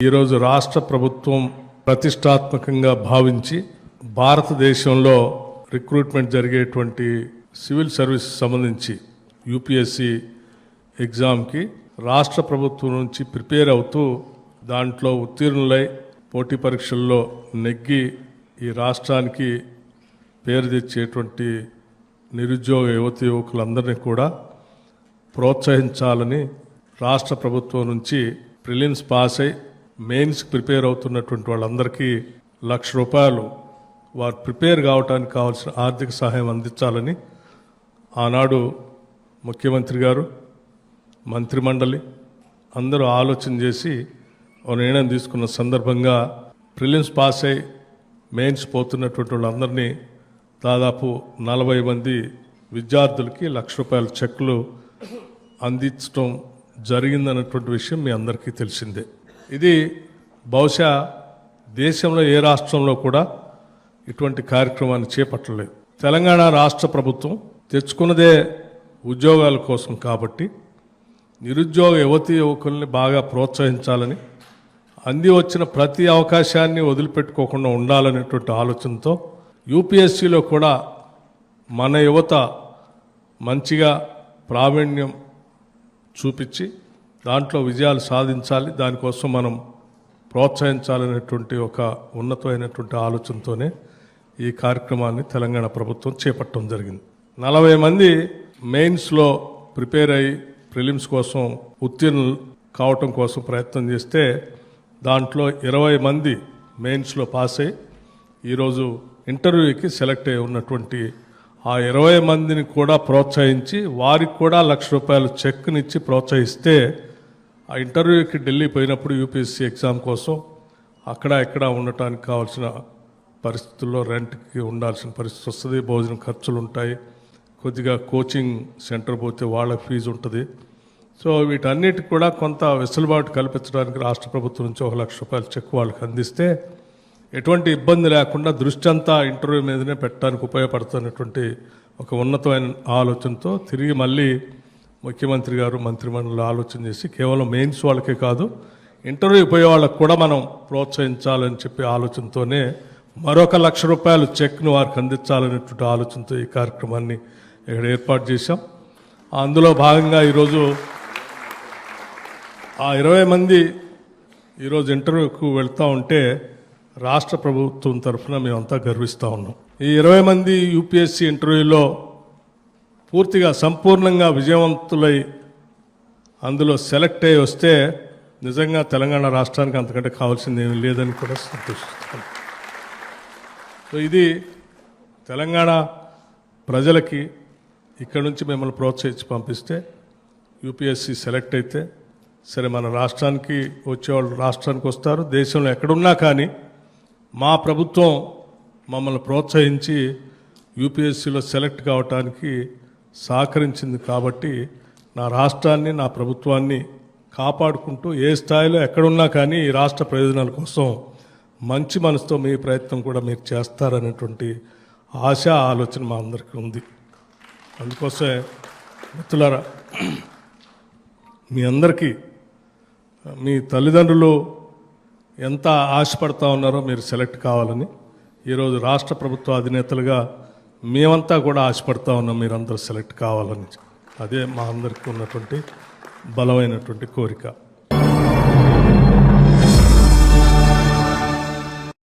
ఈరోజు రాష్ట్ర ప్రభుత్వం ప్రతిష్టాత్మకంగా భావించి భారతదేశంలో రిక్రూట్మెంట్ జరిగేటువంటి సివిల్ సర్వీస్ సంబంధించి యూపీఎస్సి ఎగ్జామ్కి రాష్ట్ర ప్రభుత్వం నుంచి ప్రిపేర్ అవుతూ దాంట్లో ఉత్తీర్ణులై పోటీ పరీక్షల్లో నెగ్గి ఈ రాష్ట్రానికి పేరు తెచ్చేటువంటి నిరుద్యోగ యువతి యువకులందరినీ కూడా ప్రోత్సహించాలని రాష్ట్ర ప్రభుత్వం నుంచి ప్రిలిమ్స్ పాస్ అయి మెయిన్స్ ప్రిపేర్ అవుతున్నటువంటి వాళ్ళందరికీ లక్ష రూపాయలు వారు ప్రిపేర్ కావడానికి కావాల్సిన ఆర్థిక సహాయం అందించాలని ఆనాడు ముఖ్యమంత్రి గారు మంత్రిమండలి అందరూ ఆలోచన చేసి ఒక నిర్ణయం తీసుకున్న సందర్భంగా ప్రిలిమ్స్ పాస్ అయి మెయిన్స్ పోతున్నటువంటి వాళ్ళందరినీ దాదాపు నలభై మంది విద్యార్థులకి లక్ష రూపాయల చెక్కులు అందించడం జరిగిందన్నటువంటి విషయం మీ అందరికీ తెలిసిందే. ఇది బహుశా దేశంలో ఏ రాష్ట్రంలో కూడా ఇటువంటి కార్యక్రమాన్ని చేపట్టలేదు. తెలంగాణ రాష్ట్ర ప్రభుత్వం తెచ్చుకున్నదే ఉద్యోగాల కోసం కాబట్టి నిరుద్యోగ యువతి యువకుల్ని బాగా ప్రోత్సహించాలని అంది వచ్చిన ప్రతి అవకాశాన్ని వదిలిపెట్టుకోకుండా ఉండాలనేటువంటి ఆలోచనతో యూపీఎస్సీలో కూడా మన యువత మంచిగా ప్రావీణ్యం చూపించి దాంట్లో విజయాలు సాధించాలి దానికోసం మనం ప్రోత్సహించాలనేటువంటి ఒక ఉన్నతమైనటువంటి ఆలోచనతోనే ఈ కార్యక్రమాన్ని తెలంగాణ ప్రభుత్వం చేపట్టడం జరిగింది. నలభై మంది మెయిన్స్లో ప్రిపేర్ అయ్యి ప్రిలిమ్స్ కోసం ఉత్తీర్ణులు కావటం కోసం ప్రయత్నం చేస్తే దాంట్లో ఇరవై మంది మెయిన్స్లో పాస్ అయ్యి ఈరోజు ఇంటర్వ్యూకి సెలెక్ట్ అయి ఉన్నటువంటి ఆ ఇరవై మందిని కూడా ప్రోత్సహించి వారికి కూడా లక్ష రూపాయలు చెక్నిచ్చి ప్రోత్సహిస్తే ఆ ఇంటర్వ్యూకి ఢిల్లీ పోయినప్పుడు యూపీఎస్సీ ఎగ్జామ్ కోసం అక్కడ ఇక్కడ ఉండటానికి కావాల్సిన పరిస్థితుల్లో రెంట్కి ఉండాల్సిన పరిస్థితి వస్తుంది భోజనం ఖర్చులు ఉంటాయి కొద్దిగా కోచింగ్ సెంటర్ పోతే వాళ్ళ ఫీజు ఉంటుంది. సో వీటన్నిటికి కూడా కొంత వెసులుబాటు కల్పించడానికి రాష్ట్ర ప్రభుత్వం నుంచి ఒక లక్ష రూపాయల చెక్ వాళ్ళకి అందిస్తే ఎటువంటి ఇబ్బంది లేకుండా దృష్టి అంతా ఇంటర్వ్యూ మీదనే పెట్టడానికి ఉపయోగపడుతున్నటువంటి ఒక ఉన్నతమైన ఆలోచనతో తిరిగి మళ్ళీ ముఖ్యమంత్రి గారు మంత్రిమండలి ఆలోచన చేసి కేవలం మెయిన్స్ వాళ్ళకే కాదు ఇంటర్వ్యూ పోయే వాళ్ళకు కూడా మనం ప్రోత్సహించాలని చెప్పి ఆలోచనతోనే మరొక లక్ష రూపాయలు చెక్ను వారికి అందించాలనేటువంటి ఆలోచనతో ఈ కార్యక్రమాన్ని ఇక్కడ ఏర్పాటు చేశాం. అందులో భాగంగా ఈరోజు ఆ ఇరవై మంది ఈరోజు ఇంటర్వ్యూకు వెళ్తూ ఉంటే రాష్ట్ర ప్రభుత్వం తరఫున మేమంతా గర్విస్తూ ఉన్నాం. ఈ ఇరవై మంది యూపీఎస్సీ ఇంటర్వ్యూలో పూర్తిగా సంపూర్ణంగా విజయవంతులై అందులో సెలెక్ట్ అయ్యి వస్తే నిజంగా తెలంగాణ రాష్ట్రానికి అంతకంటే కావాల్సింది ఏమీ లేదని కూడా సంతోషిస్తాను సో ఇది తెలంగాణ ప్రజలకి ఇక్కడ నుంచి మిమ్మల్ని ప్రోత్సహించి పంపిస్తే యూపీఎస్సి సెలెక్ట్ అయితే సరే మన రాష్ట్రానికి వచ్చేవాళ్ళు రాష్ట్రానికి వస్తారు దేశంలో ఎక్కడున్నా కానీ మా ప్రభుత్వం మమ్మల్ని ప్రోత్సహించి యూపీఎస్సీలో సెలెక్ట్ కావటానికి సహకరించింది కాబట్టి నా రాష్ట్రాన్ని నా ప్రభుత్వాన్ని కాపాడుకుంటూ ఏ స్థాయిలో ఎక్కడున్నా కానీ ఈ రాష్ట్ర ప్రయోజనాల కోసం మంచి మనసుతో మీ ప్రయత్నం కూడా మీరు చేస్తారనేటువంటి ఆశ ఆలోచన మా అందరికీ ఉంది. అందుకోసమే మిత్రులారా మీ అందరికీ మీ తల్లిదండ్రులు ఎంత ఆశపడతా ఉన్నారో మీరు సెలెక్ట్ కావాలని ఈరోజు రాష్ట్ర ప్రభుత్వ అధినేతలుగా మేమంతా కూడా ఆశపడతా ఉన్నాం మీరందరూ సెలెక్ట్ కావాలని. అదే మా అందరికీ ఉన్నటువంటి బలమైనటువంటి కోరిక.